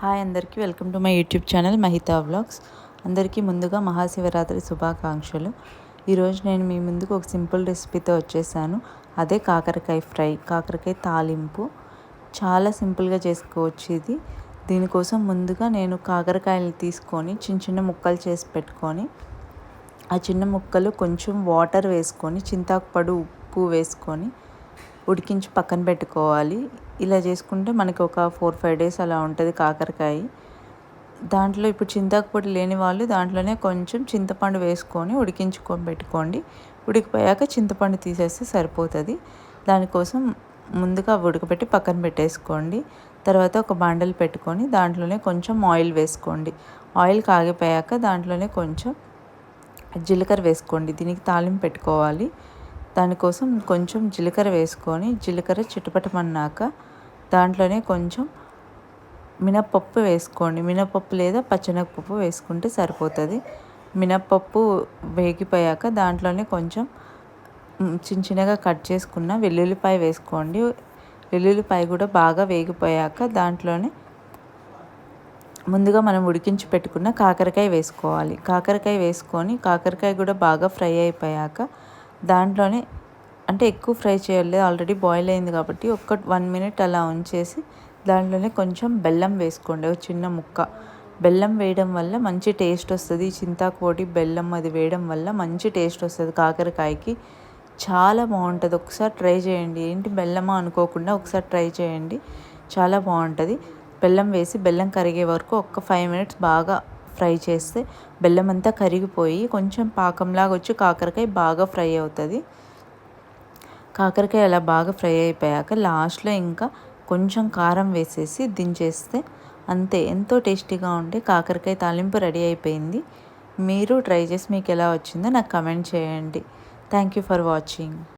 Hi అందరికీ welcome to my YouTube channel Mahitha vlogs. అందరికీ ముందుగా మహాశివరాత్రి శుభాకాంక్షలు. ఈరోజు నేను మీ ముందుకు ఒక సింపుల్ రెసిపీతో వచ్చేసాను. అదే కాకరకాయ ఫ్రై కాకరకాయ తాలింపు. చాలా సింపుల్గా చేసుకోవచ్చు ఇది. దీనికోసం ముందుగా నేను కాకరకాయలు తీసుకొని చిన్న చిన్న ముక్కలు చేసి పెట్టుకొని ఆ చిన్న ముక్కలు కొంచెం వాటర్ వేసుకొని చింతాకు పడు ఉప్పు వేసుకొని ఉడికించి పక్కన పెట్టుకోవాలి. ఇలా చేసుకుంటే మనకి ఒక ఫోర్ ఫైవ్ డేస్ అలా ఉంటుంది కాకరకాయ. దాంట్లో ఇప్పుడు చింతాకుపొడి లేని వాళ్ళు దాంట్లోనే కొంచెం చింతపండు వేసుకొని ఉడికించుకొని పెట్టుకోండి. ఉడికిపోయాక చింతపండు తీసేస్తే సరిపోతుంది. దానికోసం ముందుగా ఉడకబెట్టి పక్కన పెట్టేసుకోండి. తర్వాత ఒక బాండలు పెట్టుకొని దాంట్లోనే కొంచెం ఆయిల్ వేసుకోండి. ఆయిల్ కాగిపోయాక దాంట్లోనే కొంచెం జీలకర్ర వేసుకోండి. దీనికి తాలింపు పెట్టుకోవాలి. దానికోసం కొంచెం జీలకర్ర వేసుకొని జీలకర్ర చిటపటమన్నాక దాంట్లోనే కొంచెం మినప్పప్పు వేసుకోండి. మినప్పప్పు లేదా పచ్చనగపప్పు వేసుకుంటే సరిపోతుంది. మినప్పప్పు వేగిపోయాక దాంట్లోనే కొంచెం చిన్న చిన్నగా కట్ చేసుకున్న వెల్లుల్లిపాయ వేసుకోండి. వెల్లుల్లిపాయ కూడా బాగా వేగిపోయాక దాంట్లోనే ముందుగా మనం ఉడికించి పెట్టుకున్న కాకరకాయ వేసుకోవాలి. కాకరకాయ వేసుకొని కాకరకాయ కూడా బాగా ఫ్రై అయిపోయాక దాంట్లోనే అంటే ఎక్కువ ఫ్రై చేయాలి ఆల్రెడీ బాయిల్ అయింది కాబట్టి ఒక్క వన్ మినిట్ అలా ఉంచేసి దాంట్లోనే కొంచెం బెల్లం వేసుకోండి. ఒక చిన్న ముక్క. బెల్లం వేయడం వల్ల మంచి టేస్ట్ వస్తుంది. చింతాకోటి బెల్లం అది వేయడం వల్ల మంచి టేస్ట్ వస్తుంది కాకరకాయకి. చాలా బాగుంటుంది. ఒకసారి ట్రై చేయండి. ఏంటి బెల్లమా అనుకోకుండా ఒకసారి ట్రై చేయండి. చాలా బాగుంటుంది. బెల్లం వేసి బెల్లం కరిగే వరకు ఒక్క ఫైవ్ మినిట్స్ బాగా ఫ్రై చేస్తే బెల్లం అంతా కరిగిపోయి కొంచెం పాకంలాగా వచ్చి కాకరకాయ బాగా ఫ్రై అవుతుంది. కాకరకాయ అలా బాగా ఫ్రై అయిపోయాక లాస్ట్లో ఇంకా కొంచెం కారం వేసేసి దించేస్తే అంతే. ఎంతో టేస్టీగా ఉంటే కాకరకాయ తాలింపు రెడీ అయిపోయింది. మీరు ట్రై చేసి మీకు ఎలా వచ్చిందో నాకు కమెంట్ చేయండి. Thank you for watching.